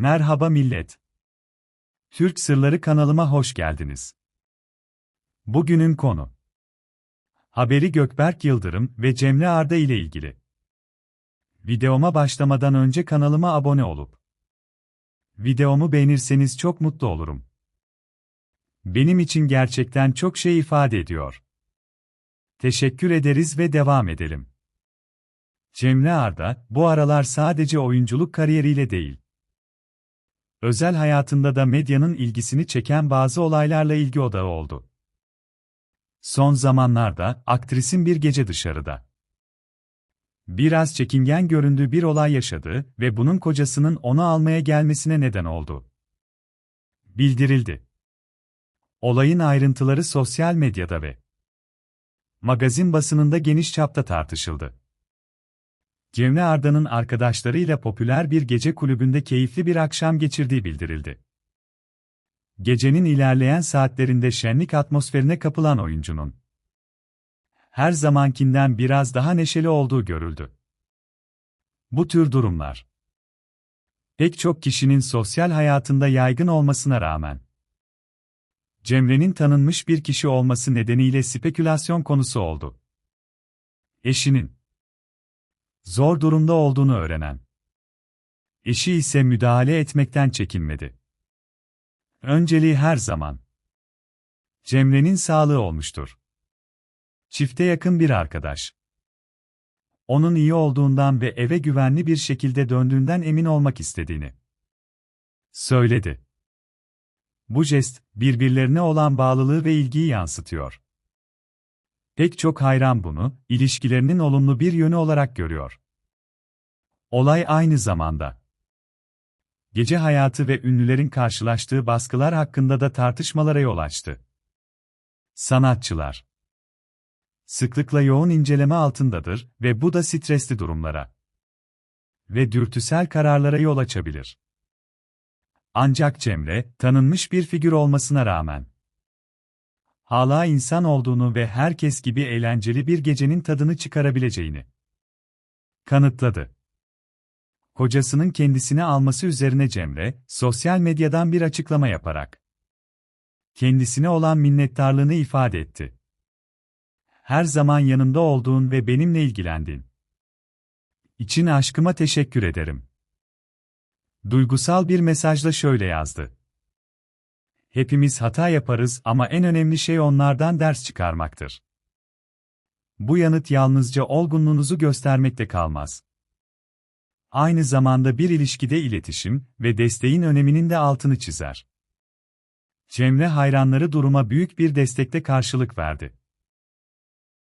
Merhaba millet. Türk Sırları kanalıma hoş geldiniz. Bugünün konu. Haberi Gökberk Yıldırım ve Cemre Arda ile ilgili. Videoma başlamadan önce kanalıma abone olup videomu beğenirseniz çok mutlu olurum. Benim için gerçekten çok şey ifade ediyor. Teşekkür ederiz ve devam edelim. Cemre Arda, bu aralar sadece oyunculuk kariyeriyle değil, özel hayatında da medyanın ilgisini çeken bazı olaylarla ilgi odağı oldu. Son zamanlarda, aktrisin bir gece dışarıda biraz çekingen göründüğü bir olay yaşadı ve bunun kocasının onu almaya gelmesine neden oldu. Bildirildi. Olayın ayrıntıları sosyal medyada ve magazin basınında geniş çapta tartışıldı. Cemre Arda'nın arkadaşlarıyla popüler bir gece kulübünde keyifli bir akşam geçirdiği bildirildi. Gecenin ilerleyen saatlerinde şenlik atmosferine kapılan oyuncunun her zamankinden biraz daha neşeli olduğu görüldü. Bu tür durumlar pek çok kişinin sosyal hayatında yaygın olmasına rağmen Cemre'nin tanınmış bir kişi olması nedeniyle spekülasyon konusu oldu. Eşinin zor durumda olduğunu öğrenen eşi ise müdahale etmekten çekinmedi. Önceliği her zaman Cemre'nin sağlığı olmuştur. Çifte yakın bir arkadaş. Onun iyi olduğundan ve eve güvenli bir şekilde döndüğünden emin olmak istediğini söyledi. Bu jest, birbirlerine olan bağlılığı ve ilgiyi yansıtıyor. Pek çok hayran bunu, ilişkilerinin olumlu bir yönü olarak görüyor. Olay aynı zamanda gece hayatı ve ünlülerin karşılaştığı baskılar hakkında da tartışmalara yol açtı. Sanatçılar sıklıkla yoğun inceleme altındadır ve bu da stresli durumlara ve dürtüsel kararlara yol açabilir. Ancak Cemre, tanınmış bir figür olmasına rağmen hala insan olduğunu ve herkes gibi eğlenceli bir gecenin tadını çıkarabileceğini kanıtladı. Kocasının kendisini alması üzerine Cemre, sosyal medyadan bir açıklama yaparak kendisine olan minnettarlığını ifade etti her zaman yanımda olduğun ve benimle ilgilendin. İçin aşkıma teşekkür ederim. Duygusal bir mesajla şöyle yazdı. Hepimiz hata yaparız ama en önemli şey onlardan ders çıkarmaktır. Bu yanıt yalnızca olgunluğunuzu göstermekte kalmaz. Aynı zamanda bir ilişkide iletişim ve desteğin öneminin de altını çizer. Cemre hayranları duruma büyük bir destekle karşılık verdi.